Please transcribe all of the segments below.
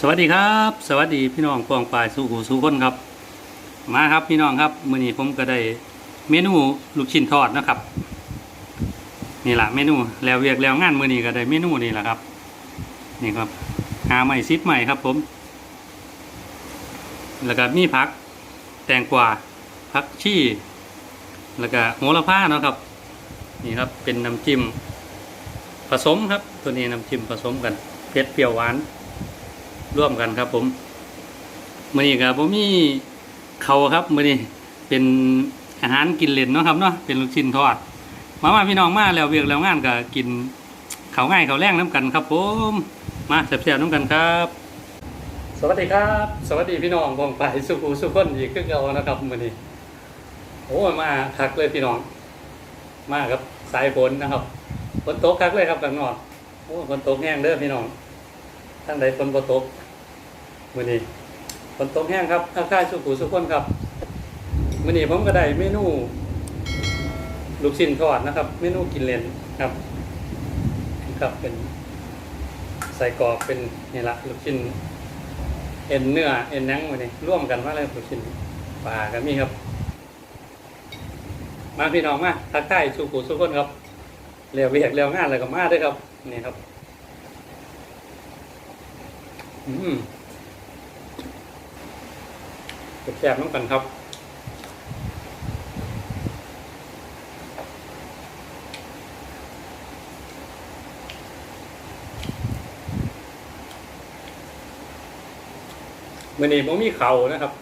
สวัสดีครับ สวัสดีพี่น้องปองปลายสู่หูสู่คนครับ มาครับพี่น้องครับมื้อนี้ผมก็ได้เมนูลูกชิ้นทอดนะครับ นี่แหละเมนูแล้วเวียกแล้วงานมื้อนี้ก็ได้เมนูนี่แหละครับ นี่ครับหาใหม่ซิปใหม่ครับผม แล้วก็มีผักแตงกวาผักชีแล้วก็โหระพาเนาะครับ นี่ครับเป็นน้ำจิ้มผสมครับ ตัวนี้น้ำจิ้มผสมกันเผ็ดเปรี้ยวหวาน ร่วมกันครับผมมื้อนี้ครับผมมีเขาครับมื้อนี้เป็นอาหารกินเล่นเนาะครับเนาะเป็นลูกชิ้นทอด มามาพี่น้องมาแล้วเวียกแล้วงานก็กินเขาง่ายเขาแรงน้ำกันครับผมมาแซ่บๆน้ำกันครับ สวัสดีครับ สวัสดีพี่น้องบองไปสุขุสุขคนอีกคือเก่านะครับมื้อนี้โอ้มาคักเลยพี่น้อง มาครับสายฝนนะครับฝนตกคักเลยครับข้างนอกโอ้ฝนตกแห้งเด้อพี่น้อง ทั้งใดฝนบ่ตกมื้อนี้ฝนตกแห้งครับทักทายสุขุสุขคนครับมื้อนี้ผมก็ได้เมนูลูกชิ้นทอดนะครับ เมนูกินเลนครับครับเป็นใส่กรอกเป็นนี่ละลูกชิ้นเอ็นเนื้อเอ็นนังมื้อนี้ร่วมกันมาเลยลูกชิ้นปลาก็มีครับ มาพี่น้องมาทักทายสุขุสุขคนครับเรียวเวียกเรียวงานอะไรก็มาด้วยครับนี่ครับ แซ่บๆน้ำกันครับมื่อนี้ผมมีเข่านะครับ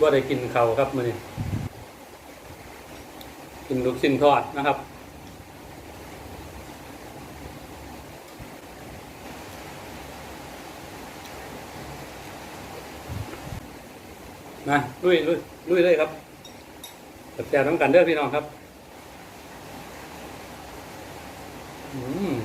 ว่าได้กินเข่าครับมื่อนี้กินลูกชิ้นทอดนะครับ มาลุยลุยลุยเลยครับจับแจกน้ำกันเด้อพี่น้องครับ อืม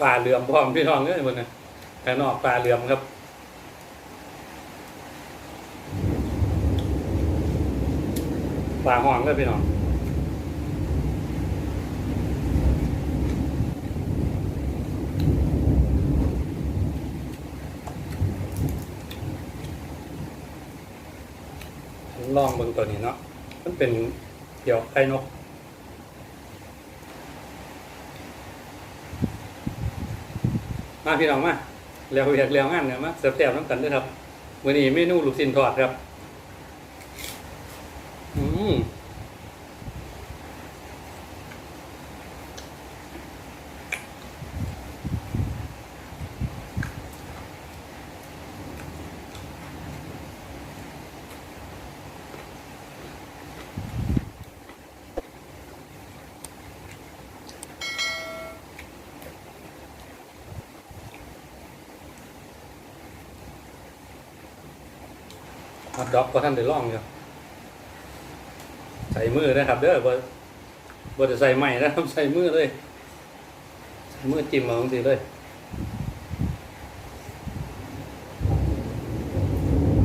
ปลาเหลื่อมพร้อมพี่น้องเอ้ยบนน่ะแต่นอกปลาเหลื่อมครับ ปลาห้องเลยพี่น้องลองเบิ่งตัวนี้เนาะ มันเป็นเกี่ยวไข่นกมาพี่น้องมา แล้วเหยกแล้วงานเนี่ยมาเสิร์ฟแซ่บน้ำกันด้วยครับวันนี้เมนูลูกชิ้นทอดครับ อืม ฮอตดอกก็ท่านได้ลองอยู่ใส่มือนะครับ เด้อบ่บ่จะใส่ไม้นะครับใส่มือเลยใส่มือจิ้มเอาจังซี่เลย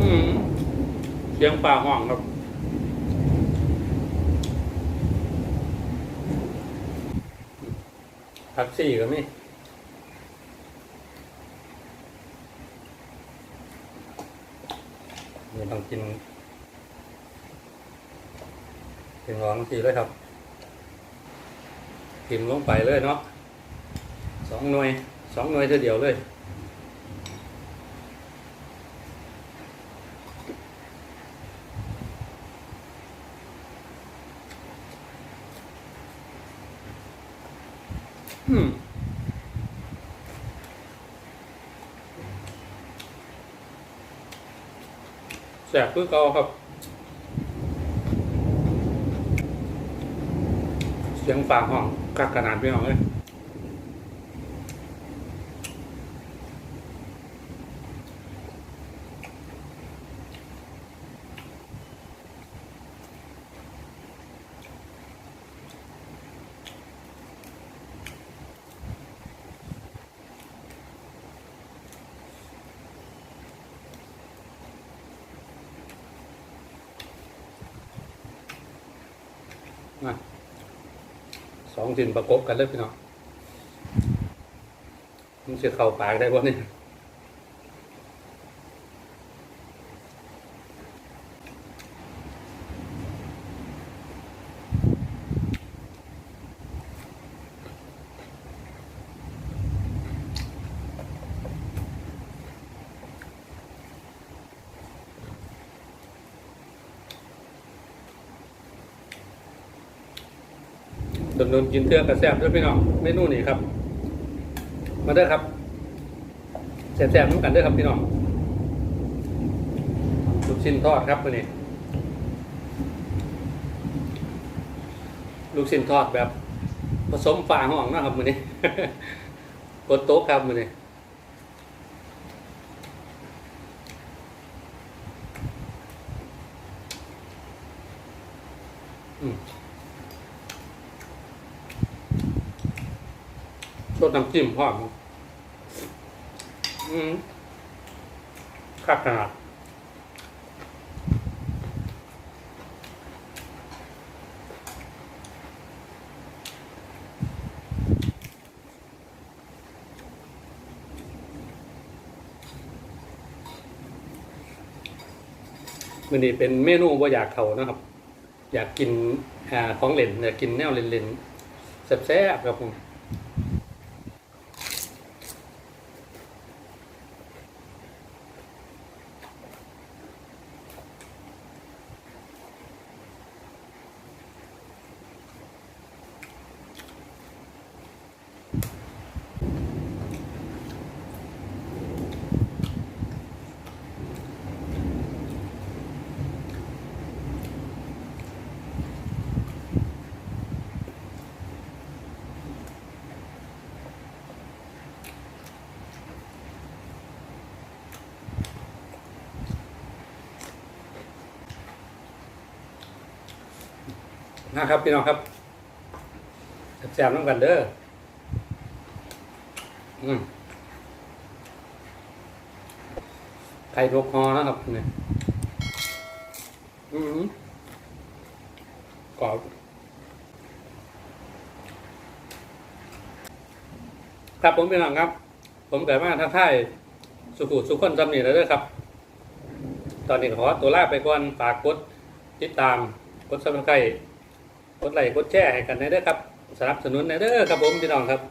อืมเสียงป่าห้องครับทักซี่ก็มี นี่ต้องกินกินร้อนทีเลยครับกินลงไปเลยเนาะสองหน่วยสองหน่วยเท่าเดียวเลยอืม บคือเก่าครับ เสียงฝาห้องกักขนาดพี่น้องเลย สองสินประกบกันเลยพี่น้องมันจะเข่าปากได้บ่เนี่ย ดำเนินกินเทือกกระแซบด้วยพี่น้องเมนูนี้ครับ มาเด้อครับแซ่บๆน้ำกันเด้อครับพี่น้องลูกชิ้นทอดครับวันนี้ลูกชิ้นทอดแบบ ผสมฝาห้องนะครับมือนี้กดโต๊ะครับมือนี้อืม ชดน้ำจิ้มพร้อมอืมคักขนาดมันนี้เป็นเมนูว่าอยากเขานะครับ อยากกินอของเล่นอยากกินแนวเล่นๆแซ่บๆครับผม นะครับพี่น้องครับแซ่บๆน้ำกันเด้ออืมไข่นกฮอนะครับเนี่ยอืมกรอบครับผมพี่น้องครับ ผมเกิดมาทักทายสุขุสุขคนจำนี่แล้วเด้อครับ ตอนนี้ขอตัวลาไปก่อนฝากกดติดตามกดซับสไครต์ กดไลค์กดแชร์ให้กันนะเด้อครับสนับสนุนนะเด้อครับผมพี่น้องครับ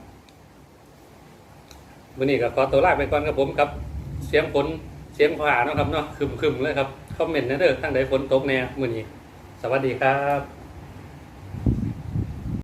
วันนี้ก็ขอตัวลาไปก่อนครับผมครับเสียงฝนเสียงผ่าเนาะครับเนาะคึมๆเลยครับคอมเมนต์นะเด้อทั้งใดฝนตกแน่มื้อนี้สวัสดีครับ